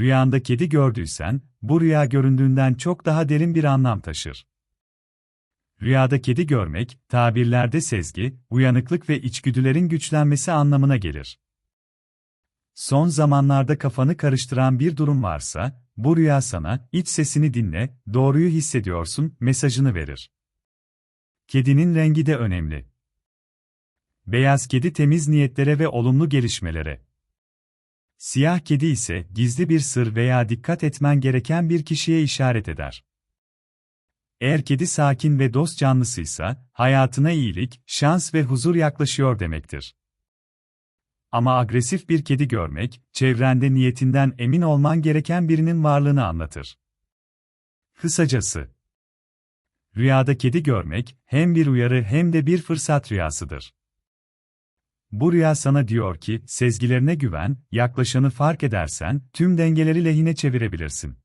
Rüyanda kedi gördüysen, bu rüya göründüğünden çok daha derin bir anlam taşır. Rüyada kedi görmek, tabirlerde sezgi, uyanıklık ve içgüdülerin güçlenmesi anlamına gelir. Son zamanlarda kafanı karıştıran bir durum varsa, bu rüya sana, iç sesini dinle, doğruyu hissediyorsun, mesajını verir. Kedinin rengi de önemli. Beyaz kedi temiz niyetlere ve olumlu gelişmelere. Siyah kedi ise gizli bir sır veya dikkat etmen gereken bir kişiye işaret eder. Eğer kedi sakin ve dost canlısıysa, hayatına iyilik, şans ve huzur yaklaşıyor demektir. Ama agresif bir kedi görmek, çevrende niyetinden emin olman gereken birinin varlığını anlatır. Kısacası, rüyada kedi görmek, hem bir uyarı hem de bir fırsat rüyasıdır. Bu rüya sana diyor ki, sezgilerine güven, yaklaşanı fark edersen, tüm dengeleri lehine çevirebilirsin.